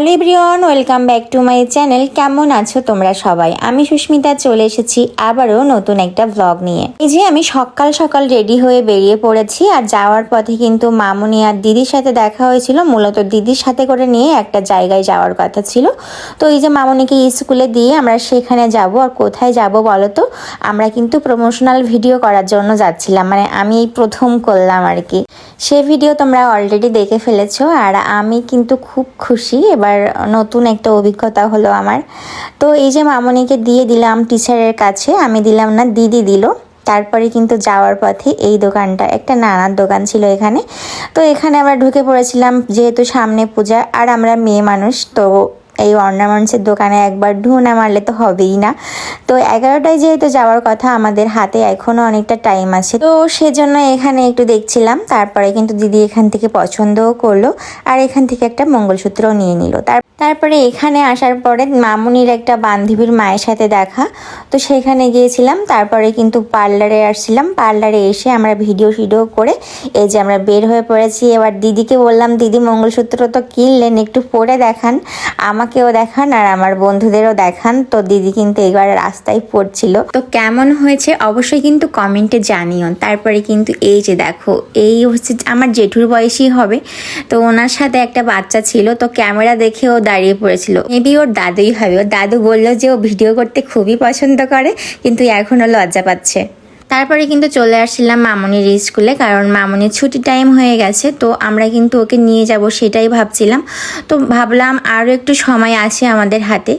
Hello everyone, welcome back to my channel. কেমন আছো তোমরা সবাই? আমি সুস্মিতা, চলে এসেছি আবারও নতুন একটা ব্লগ নিয়ে। এই যে আমি সকাল সকাল রেডি হয়ে বেরিয়ে পড়েছি, আর যাওয়ার পথে কিন্তু মামুনি আর দিদির সাথে দেখা হয়েছিল। মূলত দিদির সাথে করে নিয়ে একটা জায়গায় যাওয়ার কথা ছিল। তো এই যে মামুনিকে স্কুলে দিয়ে আমরা সেখানে যাব, আর কোথায় যাব বলো তো? আমরা কিন্তু প্রমোশনাল ভিডিও করার জন্য যাচ্ছিলাম। মানে আমি এই প্রথম করলাম আর কি। সে ভিডিও তোমরা অলরেডি দেখে ফেলেছো আর আমি কিন্তু খুব খুশি। এবার নতুন একটা অভিজ্ঞতা হলো আমার। তো এই যে মামনিকে দিয়ে দিলাম টিচারের কাছে, আমি দিলাম না, দিদি দিল। তারপরে কিন্তু যাওয়ার পথে এই দোকানটা, একটা নানার দোকান ছিল এখানে। তো এখানে আমরা ঢুকে পড়েছিলাম যেহেতু সামনে পূজা আর আমরা মেয়ে মানুষ, তো এই অর্নামেন্টসের দোকানে একবার ঢু না মারলে তো হবেই না। তো এগারোটায় যেহেতু যাওয়ার কথা, আমাদের হাতে এখনও অনেকটা টাইম আছে। তো সেজন্য এখানে একটু দেখছিলাম, তারপরে কিন্তু দিদি এখান থেকে পছন্দও করল আর এখান থেকে একটা মঙ্গলসূত্রও নিয়ে নিল। তার, তারপরে এখানে আসার পরে মামুনির একটা বান্ধবীর মায়ের সাথে দেখা। তো সেখানে গিয়েছিলাম, তারপরে কিন্তু পার্লারে আসছিলাম। পার্লারে এসে আমরা ভিডিও ভিডিও করে এই যে আমরা বের হয়ে পড়েছি। এবার দিদিকে বললাম, দিদি মঙ্গলসূত্র তো কিনলেন, একটু পরে দেখান। আমাকেও দেখান আর আমার বন্ধুদেরও দেখান। তো দিদি কিন্তু এবার রাস্তায় পড়ছিল। তো কেমন হয়েছে অবশ্যই কিন্তু কমেন্টে জানিও। তারপরে কিন্তু এই যে দেখো, এই হচ্ছে আমার জেঠুর বয়সী হবে। তো ওনার সাথে একটা বাচ্চা ছিল, তো ক্যামেরা দেখে ও দাঁড়িয়ে পড়েছিল। মেবি ওর দাদুই হবে। ওর দাদু বলল যে ও ভিডিও করতে খুবই পছন্দ করে, কিন্তু এখনও লজ্জা পাচ্ছে। তারপরে কিন্তু চলে আসছিলাম মামনির স্কুলে, কারণ মামনির ছুটি টাইম হয়ে গেছে, তো আমরা কিন্তু ওকে নিয়ে যাব সেটাই ভাবছিলাম। তো ভাবলাম আরও একটু সময় আছে আমাদের হাতে,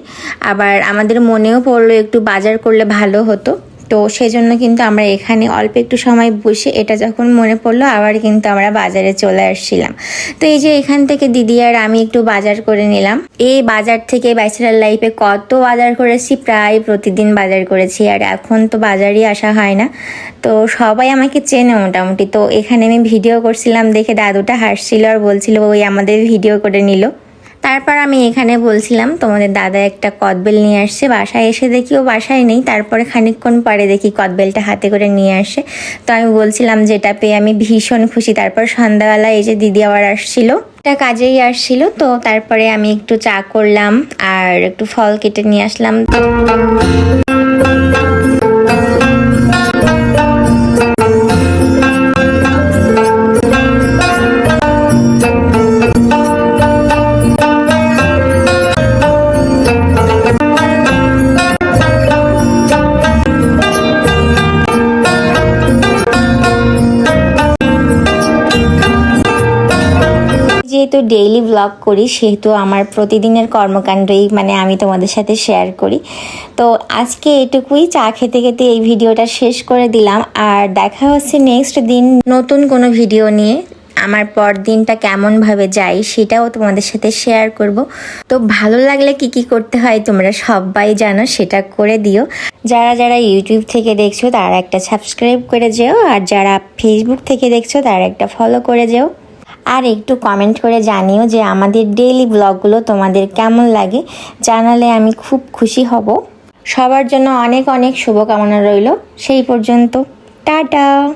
আবার আমাদের মনেও পড়ল একটু বাজার করলে ভালো হতো। তো সেজন্য কিন্তু আমরা এখানে অল্প একটু সময় বসে এটা যখন মনে পড়ল, আবার কিন্তু আমরা বাজারে চলে আসছিলাম। তো এই যে এখান থেকে দিদি আর আমি একটু বাজার করে নিলাম। এই বাজার থেকে ব্যাচেলার লাইফে কত বাজার করেছি, প্রায় প্রতিদিন বাজার করেছি, আর এখন তো বাজারই আসা হয় না। তো সবাই আমাকে চেনে মোটামুটি। তো এখানে আমি ভিডিও করছিলাম দেখে দাদুটা হাসছিল আর বলছিল, ওই আমাদের ভিডিও করে নিল। তারপর আমি এখানে বলছিলাম, তোমাদের দাদা একটা কদবেল নিয়ে আসছে, বাসায় এসে দেখি ও বাসায় নেই, তারপরে খানিকক্ষণ পরে দেখি কদবেলটা হাতে করে নিয়ে আসে। তো আমি বলছিলাম যেটা পেয়ে আমি ভীষণ খুশি। তারপর সন্ধ্যাবেলা এই যে দিদি আবার আসছিল, একটা কাজেই আসছিল, তো তারপরে আমি একটু চা করলাম আর একটু ফল কেটে নিয়ে আসলাম। যেহেতু ডেইলি ব্লগ করি, সেহেতু আমার প্রতিদিনের কর্মকাণ্ডই মানে আমি তোমাদের সাথে শেয়ার করি। তো আজকে এটুকুই, চা খেতে খেতে এই ভিডিওটা শেষ করে দিলাম। আর দেখা হচ্ছে নেক্সট দিন নতুন কোনো ভিডিও নিয়ে। আমার পর দিনটা কেমনভাবে যাই সেটাও তোমাদের সাথে শেয়ার করব। তো ভালো লাগলে কি কি করতে হয় তোমরা সবাই জানো, সেটা করে দিও। যারা যারা ইউটিউব থেকে দেখছ, তারা একটা সাবস্ক্রাইব করে যেও। আর যারা ফেসবুক থেকে দেখছ, তারা একটা ফলো করে যেও। আর একটু কমেন্ট করে জানিও যে আমাদের ডেইলি ব্লগগুলো তোমাদের কেমন লাগে। জানালে আমি খুব খুশি হব। সবার জন্য অনেক অনেক শুভকামনা রইল। সেই পর্যন্ত, টাটা!